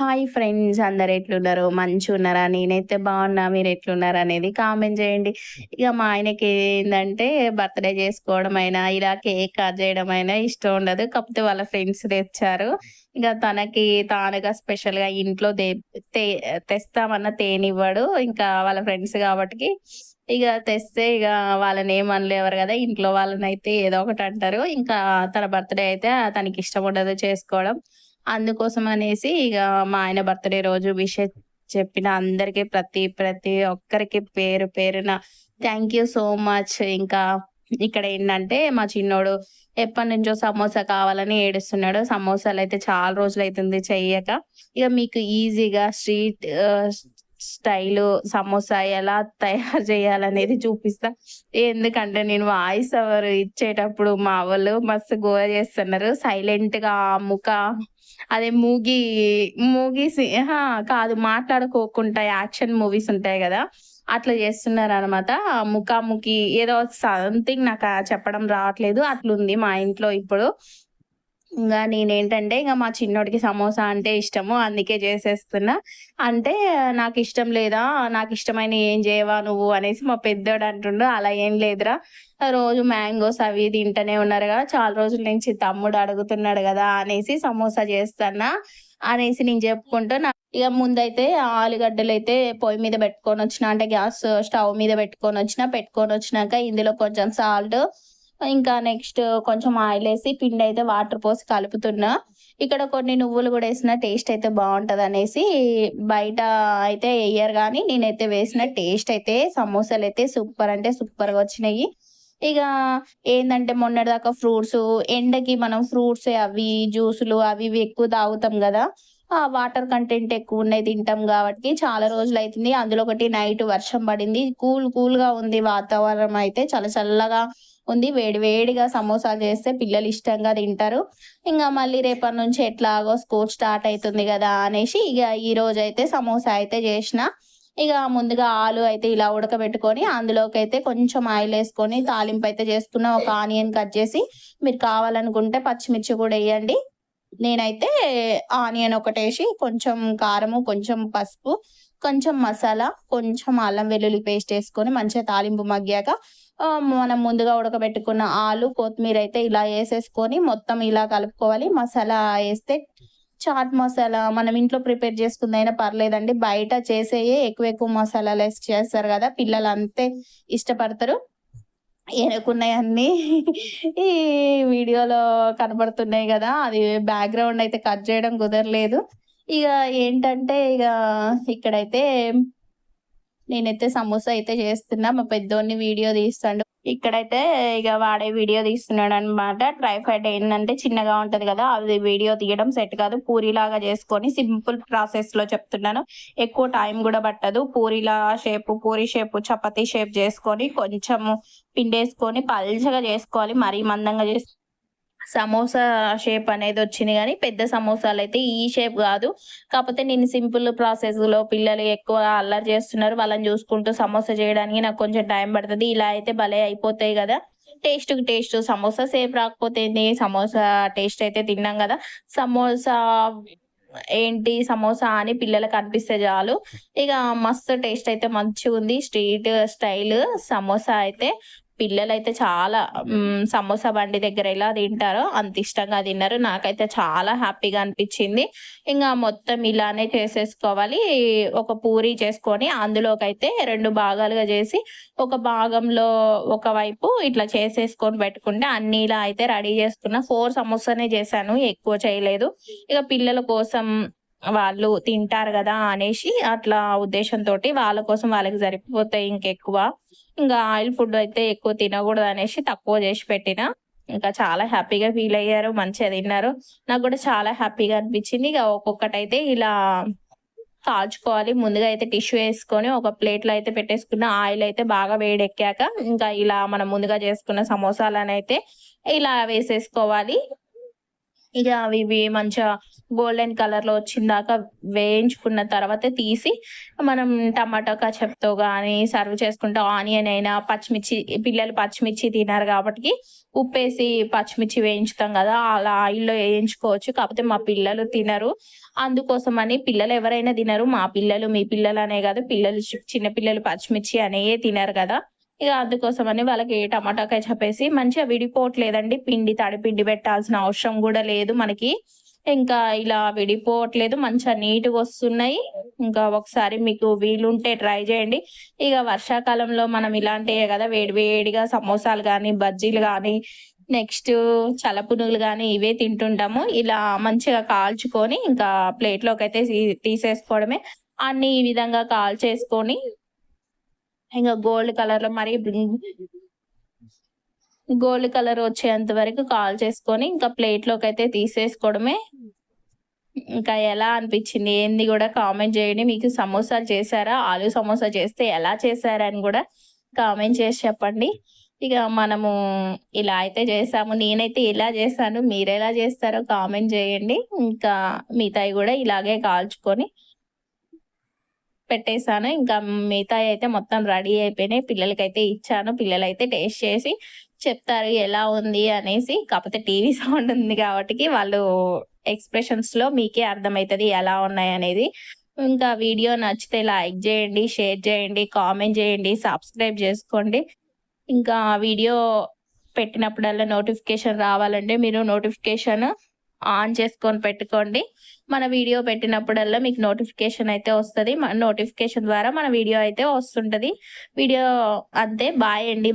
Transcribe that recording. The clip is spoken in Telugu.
హాయ్ ఫ్రెండ్స్ అందరు ఎట్లున్నారు? మంచిగున్నారా? నేనైతే బాగున్నా మీరు ఎట్లున్నారు అనేది కామెంట్ చేయండి. ఇక మా ఆయనకి ఏంటంటే బర్త్డే చేసుకోవడం అయినా ఇలా కేక్ కట్ చేయడం అయినా ఇష్టం ఉండదు. కాకపోతే వాళ్ళ ఫ్రెండ్స్ తెచ్చారు. ఇక తనకి తానుగా స్పెషల్గా ఇంట్లో తే తే- తెస్తామన్న తేనివ్వడు. ఇంకా వాళ్ళ ఫ్రెండ్స్ కాబట్టి ఇక తెస్తే ఇక వాళ్ళని ఏమనలేవరు కదా ఇంట్లో వాళ్ళని అయితే ఏదో ఒకటి అంటారు. ఇంకా తన బర్త్డే అయితే తనకి ఇష్టం ఉండదు చేసుకోవడం. అందుకోసం అనేసి ఇక మా ఆయన బర్త్డే రోజు విషెస్ చెప్పిన అందరికి ప్రతి ప్రతి ఒక్కరికి పేరు పేరున థ్యాంక్ యూ సో మచ్. ఇంకా ఇక్కడ ఏంటంటే మా చిన్నోడు ఎప్పటి నుంచో సమోసా కావాలని ఏడుస్తున్నాడు. సమోసాలు అయితే చాలా రోజులు అవుతుంది చెయ్యక. ఇక మీకు ఈజీగా స్ట్రీట్ స్టైల్ సమోసా ఎలా తయారు చేయాలనేది చూపిస్తా. ఎందుకంటే నేను వాయిస్ అవర్ ఇచ్చేటప్పుడు మా వాళ్ళు మస్తు గోర చేస్తున్నారు. సైలెంట్గా ముఖ అదే మూగి మూగీస్ కాదు మాట్లాడుకోకుండా యాక్షన్ మూవీస్ ఉంటాయి కదా అట్లా చేస్తున్నారు అనమాట ముఖాముఖి ఏదో సంథింగ్ నాకు చెప్పడం రావట్లేదు. అట్లుంది మా ఇంట్లో ఇప్పుడు. ఇంకా నేనేంటంటే ఇంకా మా చిన్నోడికి సమోసా అంటే ఇష్టము అందుకే చేసేస్తున్నా. అంటే నాకు ఇష్టం లేదా నాకు ఇష్టమైన ఏం చేయవా నువ్వు అనేసి మా పెద్దోడు అంటుండు. అలా ఏం లేదురా. రోజు మ్యాంగోస్ అవి తింటూనే ఉన్నారు కదా చాలా రోజుల నుంచి తమ్ముడు అడుగుతున్నాడు కదా అనేసి సమోసా చేస్తున్నా అనేసి నేను చెప్పుకుంటూ నా ఇక ముందైతే ఆలుగడ్డలు అయితే పొయ్యి మీద పెట్టుకొని వచ్చిన అంటే గ్యాస్ స్టవ్ మీద పెట్టుకొని వచ్చిన పెట్టుకొని వచ్చినాక ఇందులో కొంచెం సాల్ట్ ఇంకా నెక్స్ట్ కొంచెం ఆయిల్ వేసి పిండి అయితే వాటర్ పోసి కలుపుతున్నా. ఇక్కడ కొన్ని నువ్వులు కూడా వేసిన టేస్ట్ అయితే బాగుంటది అనేసి బయట అయితే వేయరు కానీ నేనైతే వేసిన టేస్ట్ అయితే సమోసాలు అయితే సూపర్ అంటే సూపర్గా వచ్చినాయి. ఇక ఏంటంటే మొన్నటిదాకా ఫ్రూట్స్ ఎండకి మనం ఫ్రూట్స్ అవి జ్యూసులు అవి ఇవి ఎక్కువ తాగుతాం కదా. ఆ వాటర్ కంటెంట్ ఎక్కువ ఉన్నాయి తింటాం కాబట్టి చాలా రోజులు అవుతుంది అందులో ఒకటి నైట్ వర్షం పడింది. కూల్ కూల్గా ఉంది వాతావరణం అయితే. చాలా చల్లగా ఉంది. వేడి వేడిగా సమోసాలు చేస్తే పిల్లలు ఇష్టంగా తింటారు. ఇంకా మళ్ళీ రేపటి నుంచి ఎట్లాగో స్కూల్ స్టార్ట్ అవుతుంది కదా అనేసి ఇక ఈ రోజు అయితే సమోసా అయితే చేసిన. ఇక ముందుగా ఆలు అయితే ఇలా ఉడకబెట్టుకొని అందులోకి అయితే కొంచెం ఆయిల్ వేసుకొని తాలింపు అయితే చేసుకున్న. ఒక ఆనియన్ కట్ చేసి మీరు కావాలనుకుంటే పచ్చిమిర్చి కూడా వేయండి. నేనైతే ఆనియన్ ఒకటేసి కొంచెం కారము కొంచెం పసుపు కొంచెం మసాలా కొంచెం అల్లం వెల్లుల్లి పేస్ట్ వేసుకొని మంచిగా తాలింపు మగ్గాక మనం ముందుగా ఉడకబెట్టుకున్న ఆలు కొత్తిమీర అయితే ఇలా వేసేసుకొని మొత్తం ఇలా కలుపుకోవాలి. మసాలా వేస్తే చాట్ మసాలా మనం ఇంట్లో ప్రిపేర్ చేసుకుందైనా పర్లేదండి. బయట చేసేయే ఎక్కువ ఎక్కువ మసాలాలు వేసి చేస్తారు కదా పిల్లలు అంతే ఇష్టపడతారు. ఎనకున్నాయన్ని ఈ వీడియోలో కనబడుతున్నాయి కదా అది బ్యాక్గ్రౌండ్ అయితే కట్ చేయడం కుదరలేదు. ఇక ఏంటంటే ఇక ఇక్కడైతే నేనైతే సమోసా అయితే చేస్తున్నా. మా పెద్దోడిని వీడియో తీస్తాడు. ఇక్కడైతే ఇక వాడే వీడియో తీస్తున్నాడు అనమాట ట్రైఫైడ్ ఏంటంటే చిన్నగా ఉంటది కదా అది వీడియో తీయడం సెట్ కాదు. పూరిలాగా చేసుకొని సింపుల్ ప్రాసెస్లో చెప్తున్నాను. ఎక్కువ టైం కూడా పట్టదు. పూరిలా shape puri shape chapati shape చేసుకొని కొంచెం పిండేసుకొని పల్చగా చేసుకోవాలి. మరీ మందంగా చేసి సమోసా షేప్ అనేది వచ్చింది కానీ పెద్ద సమోసాలు అయితే ఈ షేప్ కాదు. కాకపోతే నేను సింపుల్ ప్రాసెస్లో పిల్లలు ఎక్కువ అల్లరి చేస్తున్నారు. వాళ్ళని చూసుకుంటూ సమోసా చేయడానికి నాకు కొంచెం టైం పడుతుంది. ఇలా అయితే భలే అయిపోతాయి కదా. టేస్ట్ టేస్ట్ సమోసా సేపు రాకపోతే సమోసా టేస్ట్ అయితే తిన్నాం కదా. సమోసా ఏంటి? సమోసా అని పిల్లలకు అనిపిస్తే చాలు. ఇక మస్తు టేస్ట్ అయితే మంచిగా ఉంది స్ట్రీట్ స్టైల్ సమోసా అయితే. పిల్లలు అయితే చాలా సమోసా బండి దగ్గర ఎలా తింటారో అంత ఇష్టంగా తిన్నారు. నాకైతే చాలా హ్యాపీగా అనిపించింది. ఇంకా మొత్తం ఇలానే చేసేసుకోవాలి. ఒక పూరి చేసుకొని అందులోకి అయితే రెండు భాగాలుగా చేసి ఒక భాగంలో ఒక వైపు ఇట్లా చేసేసుకొని పెట్టుకుంటే అన్ని ఇలా అయితే రెడీ చేసుకున్న. ఫోర్ సమోసానే చేశాను ఎక్కువ చేయలేదు. ఇక పిల్లల కోసం వాళ్ళు తింటారు కదా అనేసి అట్లా ఉద్దేశంతో వాళ్ళ కోసం వాళ్ళకి సరిపోతాయి ఇంకెక్కువ. ఇంకా ఆయిల్ ఫుడ్ అయితే ఎక్కువ తినకూడదు అనేసి తక్కువ చేసి పెట్టిన. ఇంకా చాలా హ్యాపీగా ఫీల్ అయ్యారు మంచిగా తిన్నారు. నాకు కూడా చాలా హ్యాపీగా అనిపించింది. ఇక ఒక్కొక్కటైతే ఇలా కాల్చుకోవాలి. ముందుగా అయితే టిష్యూ వేసుకొని ఒక ప్లేట్లో అయితే పెట్టేసుకున్న ఆయిల్ అయితే బాగా వేడెక్కాక ఇంకా ఇలా మనం ముందుగా చేసుకున్న సమోసాలను అయితే ఇలా వేసేసుకోవాలి. ఇక అవి ఇవి మంచిగా గోల్డెన్ కలర్‌లో వచ్చిందాకా వేయించుకున్న తర్వాత తీసి, మనం టమాటో కచప్‌తో కానీ సర్వ్ చేసుకుంటే ఆనియన్ అయినా, పచ్చిమిర్చి పిల్లలు పచ్చిమిర్చి తినరు ఉప్పు ఉప్పేసి పచ్చిమిర్చి వేయించుతాం కదా అలా ఆయిల్‌లో వేయించుకోవచ్చు కాకపోతే మా పిల్లలు తినరు. అందుకోసం అని పిల్లలు ఎవరైనా తినరు. మా పిల్లలు, మీ పిల్లలనే గాదు పిల్లలు చిన్న పిల్లలు పచ్చిమిర్చి అనే తినరు కదా ఇక అందుకోసం అందుకోసమని వాళ్ళకి టమాటా కెచప్ మంచిగా విడిపోవట్లేదండి. పిండి తడి పిండి పెట్టాల్సిన అవసరం కూడా లేదు మనకి. ఇంకా ఇలా విడిపోవట్లేదు. మంచిగా నీట్గా వస్తున్నాయి ఇంకా ఒకసారి మీకు వీలుంటే ట్రై చేయండి ఇక వర్షాకాలంలో మనం ఇలాంటివే కదా వేడి వేడిగా సమోసాలు కానీ బజ్జీలు కానీ నెక్స్ట్ చలపునుగులు కానీ ఇవే తింటుంటాము. ఇలా మంచిగా కాల్చుకొని ఇంకా ప్లేట్లోకి అయితే తీసేసుకోవడమే. అన్ని ఈ విధంగా కాల్చేసుకొని ఇంకా గోల్డ్ కలర్‌లో మరి గోల్డ్ కలర్ వచ్చేంత వరకు కాల్చేసుకొని ఇంకా ప్లేట్లోకి అయితే తీసేసుకోవడమే. ఇంకా ఎలా అనిపించింది ఏంది కూడా కామెంట్ చేయండి మీకు సమోసాలు చేశారా? ఆలు సమోసా చేస్తే ఎలా చేశారని కూడా కామెంట్ చేసి చెప్పండి. ఇక మనము ఇలా అయితే చేసాము. నేనైతే ఇలా చేశాను. మీరెలా చేస్తారో కామెంట్ చేయండి ఇంకా మిగతాయి కూడా ఇలాగే కాల్చుకొని పెట్టేసాను. ఇంకా మిగతాయయితే మొత్తం రెడీ అయిపోయినాయి. పిల్లలకైతే ఇచ్చాను. పిల్లలైతే టేస్ట్ చేసి చెప్తారు ఎలా ఉంది అనేసి. కాకపోతే టీవీ సౌండ్ ఉంది కాబట్టి వాళ్ళు ఎక్స్‌ప్రెషన్స్‌లో మీకే అర్థమవుతుంది ఎలా ఉన్నాయి అనేది ఇంకా వీడియో నచ్చితే లైక్ చేయండి షేర్ చేయండి కామెంట్ చేయండి సబ్స్క్రైబ్ చేసుకోండి ఇంకా వీడియో పెట్టినప్పుడల్లా నోటిఫికేషన్ రావాలంటే మీరు నోటిఫికేషన్ ఆన్ చేసుకొని పెట్టుకోండి. మన వీడియో పెట్టినప్పుడల్లా మీకు నోటిఫికేషన్ అయితే వస్తుంది మన నోటిఫికేషన్ ద్వారా మన వీడియో అయితే వస్తుంటది. వీడియో అంతే. బాయ్ అండి.